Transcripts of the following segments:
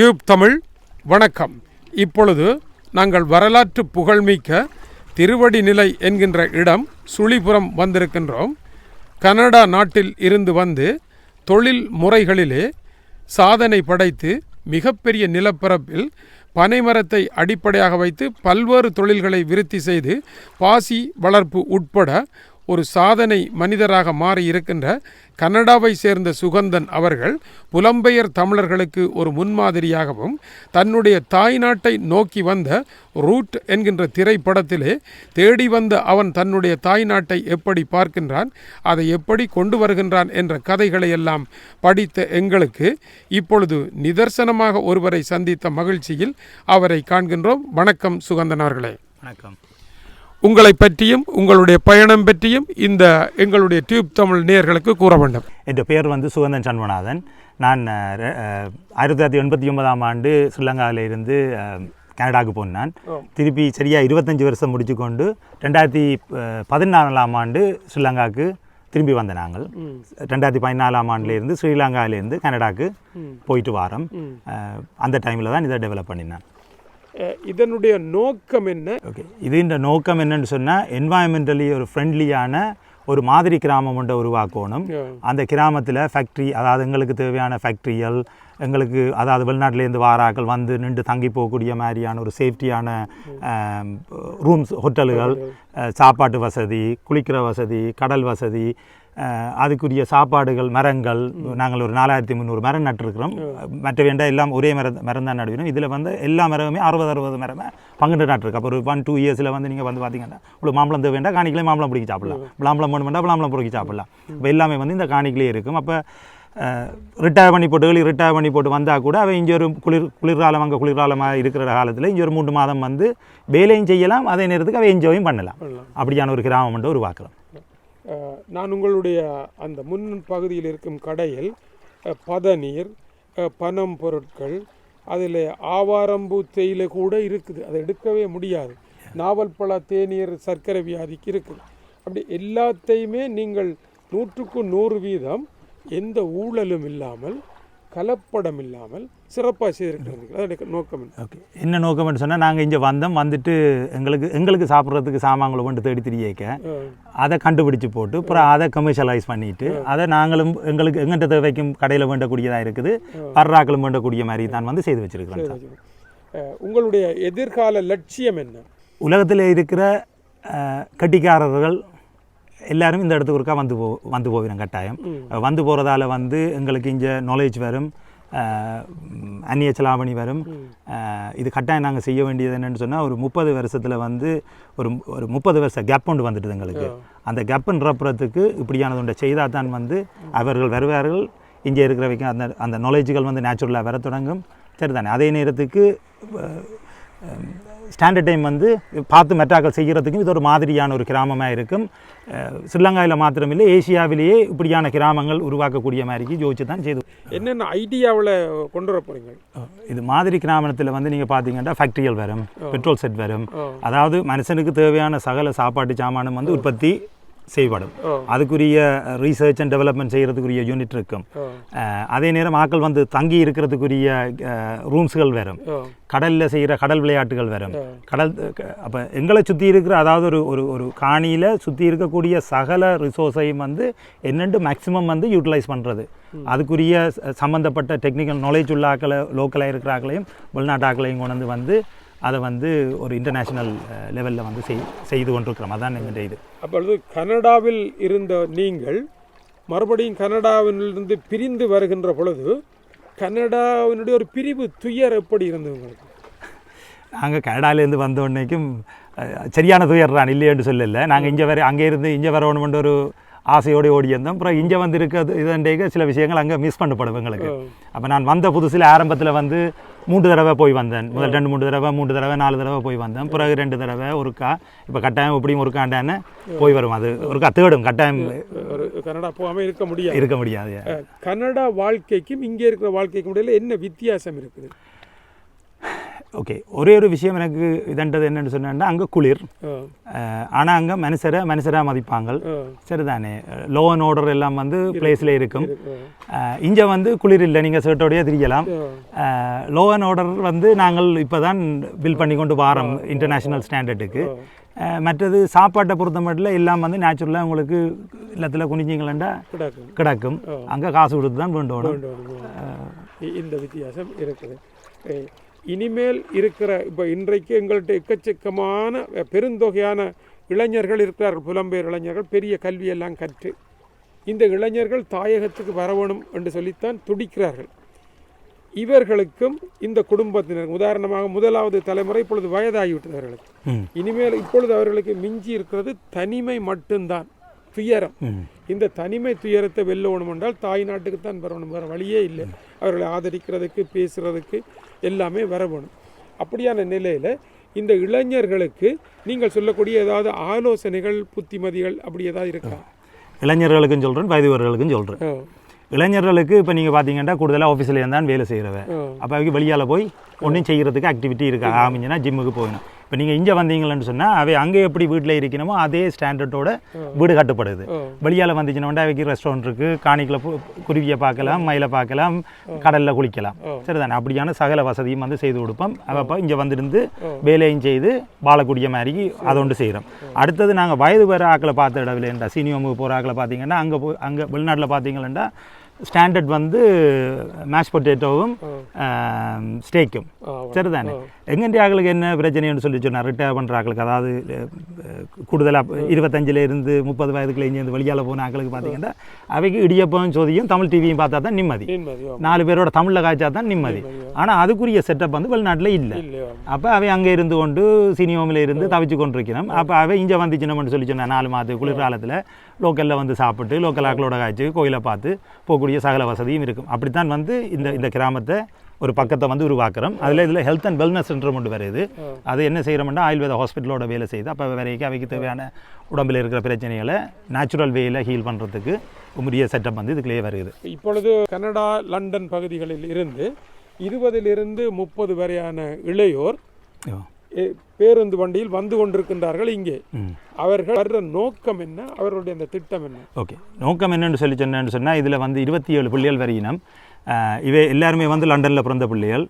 Tube Tamil வணக்கம். இப்பொழுது நாங்கள் வரலாற்று புகழ்மிக்க திருவடி நிலை என்கின்ற இடம் சுழிபுரம் வந்திருக்கின்றோம். கனடா நாட்டில் இருந்து வந்து தொழில் முறைகளிலே சாதனை படைத்து மிகப்பெரிய நிலப்பரப்பில் பனைமரத்தை அடிப்படையாக வைத்து பல்வேறு தொழில்களை விருத்தி செய்து பாசி வளர்ப்பு உட்பட ஒரு சாதனை மனிதராக மாறி இருக்கின்ற கனடாவை சேர்ந்த சுகந்தன் அவர்கள் புலம்பெயர் தமிழர்களுக்கு ஒரு முன்மாதிரியாகவும் தன்னுடைய தாய்நாட்டை நோக்கி வந்த ரூட் என்கின்ற திரைப்படத்திலே தேடி வந்த அவன் தன்னுடைய தாய்நாட்டை எப்படி பார்க்கின்றான் அதை எப்படி கொண்டு வருகின்றான் என்ற கதைகளை எல்லாம் படித்த எங்களுக்கு இப்பொழுது நிதர்சனமாக ஒருவரை சந்தித்த மகிழ்ச்சியில் அவரை காண்கின்றோம். வணக்கம் சுகந்தன் அவர்களே. வணக்கம். உங்களை பற்றியும் உங்களுடைய பயணம் பற்றியும் இந்த எங்களுடைய டியூப் தமிழ் நேயர்களுக்கு கூற வேண்டும். என் பேர் வந்து சுகந்தன் சண்முகநாதன். நான் ஆயிரத்தி தொள்ளாயிரத்தி எண்பத்தி ஒன்பதாம் ஆண்டு ஸ்ரீலங்காவில இருந்து அஹ், கனடாவுக்கு போனான். திருப்பி சரியாக இருபத்தஞ்சி வருஷம் முடிச்சு கொண்டு ரெண்டாயிரத்தி பதினாலாம் ஆண்டு ஸ்ரீலங்காவுக்கு திரும்பி வந்த நாங்கள். ரெண்டாயிரத்தி பதினாலாம் ஆண்டுலேருந்து ஸ்ரீலங்காவிலேருந்து கனடாவுக்கு போயிட்டு வாரோம். அந்த டைமில் தான் இதை டெவலப் பண்ணினேன். இதனுடைய நோக்கம் என்ன? ஓகே இது இந்த நோக்கம் என்னன்னு சொன்னால் என்வாயன்மெண்டலி ஒரு ஃப்ரெண்ட்லியான ஒரு மாதிரி கிராமம் ஒன்றை உருவாக்கணும். அந்த கிராமத்தில் ஃபேக்ட்ரி அதாவது எங்களுக்கு தேவையான ஃபேக்ட்ரிகள் எங்களுக்கு அதாவது வெளிநாட்டிலேருந்து வாராக்கள் வந்து நின்று தங்கி போகக்கூடிய மாதிரியான ஒரு சேஃப்டியான ரூம்ஸ் ஹோட்டல்கள் சாப்பாட்டு வசதி குளிக்கிற வசதி கடல் வசதி அதுக்குரிய சாப்பாடுகள் மரங்கள் நாங்கள் ஒரு நாலாயிரத்தி முந்நூறு மரம் நட்டிருக்கிறோம். மற்ற வேண்டாம் எல்லாம் ஒரே மரம் மரம் தான் நடுவினோம் இதில் வந்து எல்லா மரமுமே அறுபது அறுபது மரமே பங்கிட்டு நட்டிருக்கு அப்போ ஒரு ஒன் டூ இயர்ஸில் வந்து நீங்கள் வந்து பார்த்தீங்கன்னா உங்களுக்கு மாம்பழம் தேவை வேண்டாம் காணிக்கிலே மாம்பழம் பிடிக்கி சாப்பிடலாம். விளாம்பழம் வேணும் வேண்டாம் விளாம்பழம் பிடிக்கி சாப்பிடலாம். இப்போ எல்லாமே வந்து இந்த காணிக்கிலே இருக்கும். அப்போ ரிட்டையர் பண்ணி போட்டு ஏழு ரிட்டையர் பண்ணி போட்டு வந்தால் கூட அவன் இங்கே ஒரு குளிர் குளிர்காலம் அங்கே குளிர்காலமாக இருக்கிற காலத்தில் இங்கே ஒரு மூன்று மாதம் வந்து வேலையும் செய்யலாம் அதே நேரத்துக்கு அவன் என்ஜாயும் பண்ணலாம். அப்படியான ஒரு கிராமம் வந்து உருவாக்கலாம் அஹ், நான் உங்களுடைய அந்த முன் பகுதியில் இருக்கும் கடையில் பதநீர் பனம் பொருட்கள் அதில் ஆவாரம்பூ தேயிலை கூட இருக்குது. அதை எடுக்கவே முடியாது. நாவல் பழ தேநீர் சர்க்கரை வியாதிக்கு இருக்குது. அப்படி எல்லாத்தையுமே நீங்கள் நூற்றுக்கு நூறு வீதம் எந்த ஊழலும் இல்லாமல் கலப்படம் இல்லாமல் சிறப்பாக செய்திருக்கிறீர்கள் அதோட நோக்கம்? ஓகே என்ன நோக்கம்னு சொன்னால் நாங்கள் இங்கே வந்தோம் வந்துட்டு எங்களுக்கு எங்களுக்கு சாப்பிட்றதுக்கு சாமான்களை கொண்டு தேடி திரியேக்க அதை கண்டுபிடிச்சு போட்டு அப்புறம் அதை கமர்ஷியலைஸ் பண்ணிட்டு அதை நாங்களும் எங்களுக்கு எங்கிட்ட தேவைக்கும் கடையில் வேண்டக்கூடியதாக இருக்குது பர்றாக்களும் வேண்டக்கூடிய மாதிரி தான் வந்து செய்து வச்சிருக்கிறோம் உங்களுடைய எதிர்கால லட்சியம் என்ன? உலகத்தில் இருக்கிற கட்டிக்காரர்கள் எல்லாரும் இந்த இடத்துக்கு ஒருக்கா வந்து போ வந்து போகிறோம் கட்டாயம். வந்து போகிறதால வந்து எங்களுக்கு இங்கே நாலேஜ் வரும். அந்நிய செலாவணி வரும். இது கட்டாயம் நாங்கள் செய்ய வேண்டியது என்னன்னு சொன்னால் ஒரு முப்பது வருஷத்தில் வந்து ஒரு ஒரு முப்பது வருஷம் கேப் ஒன்று வந்துட்டுது எங்களுக்கு. அந்த கேப் இப்படியானது ஒன்றை செய்தால் தான் வந்து அவர்கள் வருவார்கள். இங்கே இருக்கிற வரைக்கும் அந்த அந்த நாலேஜுகள் வந்து நேச்சுரலாக வர தொடங்கும். சரிதானே? அதே நேரத்துக்கு ஸ்டாண்டர்ட் டைம் வந்து பார்த்து மெட்டாக்கள் செய்கிறதுக்கும் இது ஒரு மாதிரியான ஒரு கிராமமாக இருக்கும். ஸ்ரீலங்காவில் மாத்திரமில்லை ஏசியாவிலேயே இப்படியான கிராமங்கள் உருவாக்கக்கூடிய மாதிரிக்கு யோசிச்சு தான் செய்து என்னென்ன ஐடியாவில் கொண்டு வர போறீங்க? இது மாதிரி கிராமத்தில் வந்து நீங்கள் பார்த்தீங்கன்னா ஃபேக்ட்ரிகள் வரும் பெட்ரோல் செட் வரும். அதாவது மனுஷனுக்கு தேவையான சகல சாப்பாட்டு சாமானும் வந்து உற்பத்தி செய்யப்படும். அதுக்குரிய ரீசர்ச் அண்ட் டெவலப்மெண்ட் செய்கிறதுக்குரிய யூனிட் இருக்கும். அதே நேரம் ஆட்கள் வந்து தங்கி இருக்கிறதுக்குரிய ரூம்ஸ்கள் வரும். கடலில் செய்கிற கடல் விளையாட்டுகள் வரும். கடல் அப்போ எங்களை சுற்றி இருக்கிற அதாவது ஒரு ஒரு ஒரு காணியில் சுற்றி இருக்கக்கூடிய சகல ரிசோர்ஸையும் வந்து என்னென்று மேக்ஸிமம் வந்து யூட்டிலைஸ் பண்ணுறது அதுக்குரிய ச- சம்பந்தப்பட்ட டெக்னிக்கல் நாலேஜ் உள்ள ஆக்களை லோக்கலாக இருக்கிற ஆக்களையும் வெளிநாட்டு ஆக்களையும் கொண்டு வந்து அதை வந்து ஒரு இன்டர்நேஷ்னல் லெவலில் வந்து செய் செய்து கொண்டிருக்கிறோம். அதான் எங்கள் இது. அப்பொழுது கனடாவில் இருந்த நீங்கள் மறுபடியும் கனடாவிலிருந்து பிரிந்து வருகின்ற பொழுது கனடாவினுடைய ஒரு பிரிவு துயர் எப்படி இருந்தது உங்களுக்கு? நாங்கள் கனடாலேருந்து வந்த உடனேக்கும் சரியான துயர் தான் இல்லையென்று சொல்லல. நாங்கள் இங்கே வர அங்கே இருந்து இங்கே வரணுமென்ற ஒரு ஆசையோடு ஓடி இருந்தோம் அப்புறம் இங்கே வந்து இருக்கிறது இதண்டேக்க சில விஷயங்கள் அங்கே மிஸ் பண்ணப்படும் எங்களுக்கு. அப்போ நான் வந்த புதுசில் ஆரம்பத்தில் வந்து மூன்று தடவை போய் வந்தேன். முதல் ரெண்டு மூணு தடவை மூன்று தடவை நாலு தடவை போய் வந்தேன். பிறகு ரெண்டு தடவை ஒருக்கா இப்போ கட்டாயம் எப்படியும் ஒருக்காண்டான்னு போய் வரும். அது ஒருக்கா தேடும் கட்டாயம் ஒரு கனடா போகாமல் இருக்க முடியாது. இருக்க முடியாது. கனடா வாழ்க்கைக்கும் இங்கே இருக்கிற வாழ்க்கைக்கும் இடையில என்ன வித்தியாசம் இருக்குது? ஓகே ஒரே ஒரு விஷயம் எனக்கு இதன்றது என்னன்னு சொன்னேன்னா அங்கே குளிர். ஆனால் அங்கே மனுஷரை மனுஷராக மதிப்பாங்க சரிதானே? லோ அண்ட் ஆர்டர் எல்லாம் வந்து பிளேஸில் இருக்கும். இங்கே வந்து குளிர் இல்லை நீங்கள் ஷர்ட்டோடய திரியலாம். லோ அண்ட் ஆர்டர் வந்து நாங்கள் இப்போ தான் பில் பண்ணி கொண்டு வாரோம் இன்டர்நேஷ்னல் ஸ்டாண்டர்டுக்கு மற்றது சாப்பாட்டை பொறுத்த மட்டும் எல்லாம் வந்து நேச்சுரலாக உங்களுக்கு இல்லத்தில் குனிஞ்சிங்களா கிடக்கும். அங்கே காசு கொடுத்து தான் வேண்டணும் இந்த வித்தியாசம் இருக்குது. இனிமேல் இருக்கிற இப்போ இன்றைக்கு எங்கள்கிட்ட எக்கச்சக்கமான பெருந்தொகையான இளைஞர்கள் இருக்கிறார்கள் புலம்பெயர் இளைஞர்கள் பெரிய கல்வியெல்லாம் கற்று. இந்த இளைஞர்கள் தாயகத்துக்கு வரவேணும் என்று சொல்லித்தான் துடிக்கிறார்கள். இவர்களுக்கும் இந்த குடும்பத்தினர் உதாரணமாக முதலாவது தலைமுறை இப்பொழுது வயதாகிவிட்டது அவர்களுக்கு இனிமேல் இப்பொழுது அவர்களுக்கு மிஞ்சி இருக்கிறது தனிமை மட்டும்தான் துயரம். இந்த தனிமை துயரத்தை வெல்லணும் என்றால் தாய் நாட்டுக்கு தான் வரணும் வேறு வழியே இல்லை. அவர்களை ஆதரிக்கிறதுக்கு பேசுறதுக்கு எல்லாமே வர வேணும் அப்படியான நிலையில் இந்த இளைஞர்களுக்கு நீங்கள் சொல்லக்கூடிய ஏதாவது ஆலோசனைகள் புத்திமதிகள் அப்படி ஏதாவது இருக்கா? இளைஞர்களுக்கும் சொல்கிறேன் வயதுவர்களுக்கும் சொல்கிறேன் இளைஞர்களுக்கு இப்போ நீங்கள் பார்த்தீங்கன்னா கூடுதலாக ஆஃபீஸில் இருந்தான் வேலை செய்கிறவன் ஆ, அப்போ வெளியால் போய் ஒன்றும் செய்கிறதுக்கு ஆக்டிவிட்டி இருக்கா? ஆமிஞ்சுன்னா ஜிம்முக்கு போகணும். இப்போ நீங்கள் இங்கே வந்தீங்கன்னு சொன்னால் அவை அங்கே எப்படி வீட்டில் இருக்கணுமோ அதே ஸ்டாண்டர்டோட வீடு கட்டப்படுது. வெளியால் வந்துச்சுன்னா அவைக்கு ரெஸ்டாரண்ட் இருக்குது காணிக்கில் குருவியை பார்க்கலாம் மயிலை பார்க்கலாம் கடலில் குளிக்கலாம். சரிதானே? அப்படியான சகல வசதியும் வந்து செய்து கொடுப்போம். அப்போ இங்கே வந்துருந்து வேலையும் செய்து வாழக்கூடிய மாதிரி அதை ஒன்று செய்கிறோம் அடுத்தது நாங்கள் வயது வர ஆக்களை பார்த்த இடவில்லைண்டா சீனியோமுக்கு போகிற ஆக்களை பார்த்தீங்கன்னா அங்கே போய் அங்கே வெளிநாட்டில் பார்த்தீங்கன்னா ஸ்டாண்டர்ட் வந்து மேஷ் பொட்டேட்டோவும் ஸ்டேக்கும் சரிதானே எங்கெண்டி ஆக்களுக்கு என்ன பிரச்சனைன்னு சொல்லி சொன்னார் ரிட்டையர் பண்ணுற ஆக்களுக்கு அதாவது கூடுதலாக இருபத்தஞ்சில் இருந்து முப்பது வயதுக்குள்ள இருந்து வெளியால் போன ஆக்களுக்கு பார்த்தீங்கன்னா அவைக்கு இடியப்பம் சோதியும் தமிழ் டிவியும் பார்த்தா தான் நிம்மதி. நாலு பேரோட தமிழில் காய்ச்சா தான் நிம்மதி ஆனால் அதுக்குரிய செட்டப் வந்து வெளிநாட்டில் இல்லை அப்போ அவை அங்கே இருந்து கொண்டு சினியோமில் இருந்து தவிச்சு கொண்டிருக்கிறோம் அப்போ அவை இங்கே வந்துச்சுன்னு சொல்லி சொன்னேன் நாலு மாதத்து குளிர்காலத்தில் லோக்கலில் வந்து சாப்பிட்டு லோக்கல் ஆக்களோட காய்ச்சி கோயிலை பார்த்து போகக்கூடிய சகல வசதியும் இருக்கும். அப்படித்தான் வந்து இந்த இந்த கிராமத்தை ஒரு பக்கத்தை வந்து உருவாக்குறோம். அதில் இதில் ஹெல்த் அண்ட் வெல்னஸ் சென்டர் ஒன்று வருது அது என்ன செய்கிறோம்னா ஆயுர்வேத ஹாஸ்பிட்டலோட வேலை செய்து அப்போ வரைக்கும் அவைக்கு தேவையான உடம்பில் இருக்கிற பிரச்சனைகளை நேச்சுரல் வேயில் ஹீல் பண்ணுறதுக்கு உரிய செட்டப் வந்து இதுக்குள்ளேயே வருது. இப்பொழுது கனடா லண்டன் பகுதிகளில் இருந்து இருபதிலிருந்து முப்பது வரையான இளையோர் பேருந்து வண்டியில் வந்து கொண்டிருக்கின்றார்கள் இங்கே. அவர்கள் வர்ற நோக்கம் என்ன? அவர்களுடைய அந்த திட்டம் என்ன? ஓகே. நோக்கம் என்னன்னு சொல்லி சொன்னேன்னு சொன்னால் இதில் வந்து இருபத்தி ஏழு பிள்ளைகள் வரையினம் இவை எல்லாருமே வந்து லண்டனில் பிறந்த பிள்ளைகள்.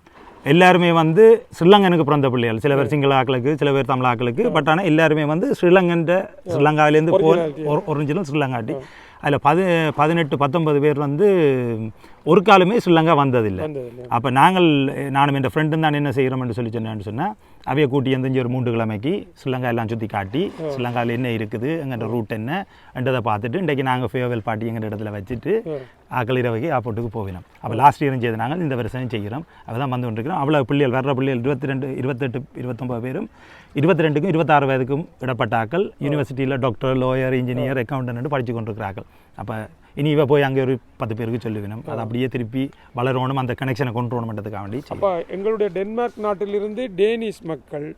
எல்லாருமே வந்து ஸ்ரீலங்கனுக்கு பிறந்த பிள்ளைகள். சில பேர் சிங்கள ஆக்களுக்கு சில பேர் தமிழ் ஆக்களுக்கு. பட் ஆனால் எல்லாருமே வந்து ஸ்ரீலங்கன்ற ஸ்ரீலங்காவிலேருந்து போ ஒரிஜினல் ஸ்ரீலங்காட்டி. அதில் பதி பதினெட்டு பத்தொன்பது பேர் வந்து ஒரு காலமே ஸ்ரீலங்கா வந்ததில்லை. அப்போ நாங்கள் நானும் என் ஃப்ரெண்டும் தான் என்ன செய்கிறோம்னு சொல்லி சொன்னேன்னு சொன்னால் அவைய கூட்டி வந்து ஒரு மூன்று கிழமைக்கு ஸ்ரீலங்கா எல்லாம் சுற்றி காட்டி ஸ்ரீலங்காவில் என்ன இருக்குது எங்கள்கிட்ட ரூட் என்ன என்றதை பார்த்துட்டு இன்றைக்கு நாங்கள் ஃபேவல் பார்ட்டி எங்கள் இடத்துல வச்சுட்டு ஆக்கள் இரவைக்கு ஆப்போட்டுக்கு போவினோம். அப்போ லாஸ்ட் இயரும் செய்து நாங்கள் இந்த வருஷம் செய்கிறோம். தான் வந்து கொண்டிருக்கிறோம். அவ்வளோ பிள்ளைகள் வர்ற பிள்ளைகள் இருபத்தி ரெண்டு இருபத்தெட்டு இருபத்தொம்பது பேரும் இருபத்தி ரெண்டுக்கும் இருபத்தாறு வயதுக்கும் இடப்பட்ட ஆக்கள் யூனிவர்சிட்டியில் டாக்டர் லோயர் இன்ஜினியர் அக்கௌண்டன்ட் படித்து கொண்டிருக்கிற ஆக்கள். அப்போ இனி இவ போய் அங்கே ஒரு பத்து பேருக்கு சொல்லுவினோம். அது அப்படியே திருப்பி வளரணும் அந்த கனெக்ஷனை கொண்டு வரணுன்றதுக்காக வேண்டி. அப்போ எங்களுடைய டென்மார்க் நாட்டிலிருந்து டேனிஷ் மக்கள்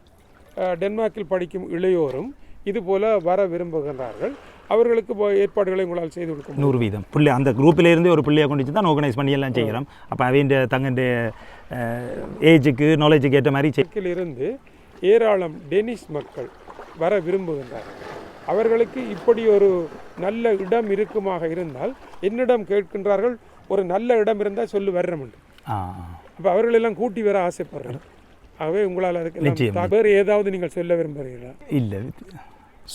டென்மார்க்கில் படிக்கும் இளையோரும் இது போல வர விரும்புகின்றார்கள். அவர்களுக்கு ஏற்பாடுகளை உங்களால் செய்து கொடுக்க நூறு வீதம். பிள்ளை அந்த குரூப்பில் இருந்து ஒரு பிள்ளையை கொண்டு தான் ஆர்கனைஸ் பண்ணி எல்லாம் செய்கிறோம் அப்போ அவையின் தங்கண்ட ஏஜுக்கு நாலேஜுக்கு ஏற்ற மாதிரி இருந்து ஏராளம் டெனிஷ் மக்கள் வர விரும்புகின்றார்கள். அவர்களுக்கு இப்படி ஒரு நல்ல இடம் இருக்குமாக இருந்தால் என்னிடம் கேட்கின்றார்கள் ஒரு நல்ல இடம் இருந்தால் சொல்லு வர்றோம் அப்போ அவர்கள் எல்லாம் கூட்டி வர ஆசைப்படுறேன் ஆகவே உங்களால் அதுக்கு. வேறு ஏதாவது நீங்கள் சொல்ல விரும்புகிறீர்களா? இல்லை.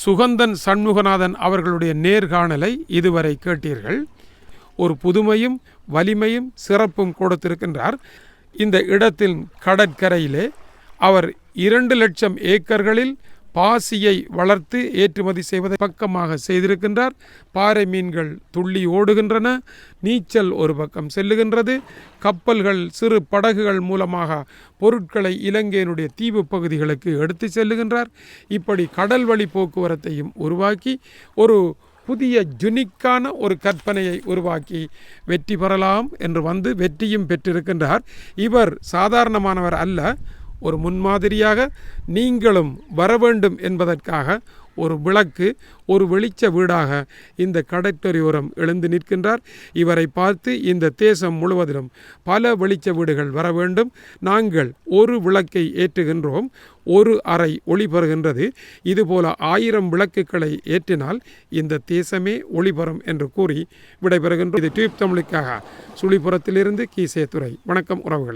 சுகந்தன் சண்முகநாதன் அவர்களுடைய நேர்காணலை இதுவரை கேட்டீர்கள். ஒரு புதுமையும் வலிமையும் சிறப்பும் கொடுத்திருக்கின்றார். இந்த இடத்தின் கடற்கரையிலே அவர் இரண்டு லட்சம் ஏக்கர்களில் பாசியை வளர்த்து ஏற்றுமதி செய்வதை பக்கமாக செய்திருக்கின்றார். பாறை மீன்கள் துள்ளி ஓடுகின்றன. நீச்சல் ஒரு பக்கம் செல்லுகின்றது. கப்பல்கள் சிறு படகுகள் மூலமாக பொருட்களை இலங்கையினுடைய தீவு பகுதிகளுக்கு எடுத்து செல்லுகின்றார். இப்படி கடல் வழி போக்குவரத்தையும் உருவாக்கி ஒரு புதிய ஜுனிக்கான ஒரு கற்பனையை உருவாக்கி வெற்றி பெறலாம் என்று வந்து வெற்றியும் பெற்றிருக்கின்றார். இவர் சாதாரணமானவர் அல்ல. ஒரு முன்மாதிரியாக நீங்களும் வர வேண்டும் என்பதற்காக ஒரு விளக்கு ஒரு வெளிச்ச வீடாக இந்த கடற்கரையோரம் எழுந்து நிற்கின்றார். இவரை பார்த்து இந்த தேசம் முழுவதிலும் பல வெளிச்ச வீடுகள் வர வேண்டும். நாங்கள் ஒரு விளக்கை ஏற்றுகின்றோம். ஒரு அறை ஒளி பெறுகின்றது. இதுபோல ஆயிரம் விளக்குகளை ஏற்றினால் இந்த தேசமே ஒளி என்று கூறி விடைபெறுகின்றோம். இது டியூப் தமிழுக்காக சுழிபுரத்திலிருந்து கீசே துறை வணக்கம் உறவுகளை.